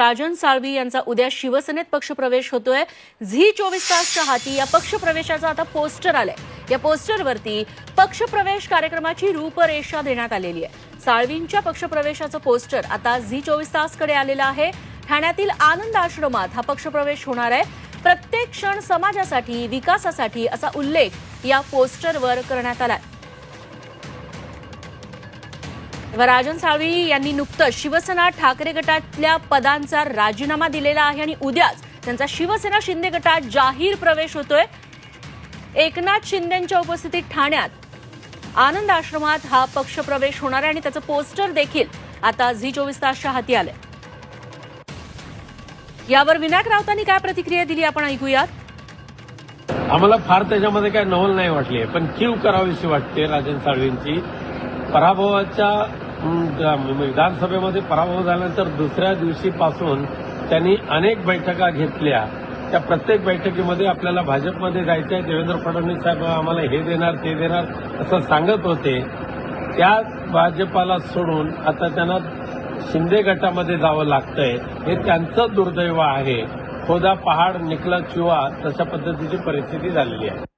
राजन साळवी यांचा उद्या शिवसेनेत पक्षप्रवेश होतोय. झी चोवीस तासच्या हाती या पक्षप्रवेशाचं आता पोस्टर आलंय. या पोस्टरवरती पक्षप्रवेश कार्यक्रमाची रूपरेषा देण्यात आलेली आहे. साळवींच्या पक्षप्रवेशाचं पोस्टर आता झी चोवीस तासकडे आलेलं आहे. ठाण्यातील आनंद आश्रमात हा पक्षप्रवेश होणार आहे. प्रत्येक क्षण समाजासाठी विकासासाठी असा उल्लेख या पोस्टरवर करण्यात आलाय. राजन साळवी यांनी नुकतंच शिवसेना ठाकरे गटातल्या पदांचा राजीनामा दिलेला आहे आणि उद्याच त्यांचा शिवसेना शिंदे गटात जाहीर प्रवेश होतोय. एकनाथ शिंदेच्या उपस्थितीत ठाण्यात आनंद आश्रमात हा पक्ष प्रवेश होणार आहे आणि त्याचं पोस्टर देखील आता झी चोवीस तासच्या हाती आलंय. यावर विनायक राऊतांनी काय प्रतिक्रिया दिली आपण ऐकूयात. आम्हाला फार त्याच्यामध्ये काय नवल नाही वाटली पण कीव करावीशी वाटते राजन साळवींची. पराभवाच्या विधानसभेमध्ये पराभव झाल्यानंतर दुसऱ्या दिवशीपासून त्यांनी अनेक बैठका घेतल्या. त्या प्रत्येक बैठकीमध्ये आपल्याला भाजपमध्ये जायचं आहे देवेंद्र फडणवीस साहेब आम्हाला हे देणार ते देणार असं सांगत होते. त्या भाजपाला सोडून आता त्यांना शिंदे गटामध्ये जावं लागतंय. हे त्यांचं दुर्दैव आहे. खोदा पहाड निकला चुवा तशा पद्धतीची परिस्थिती झालेली आहे.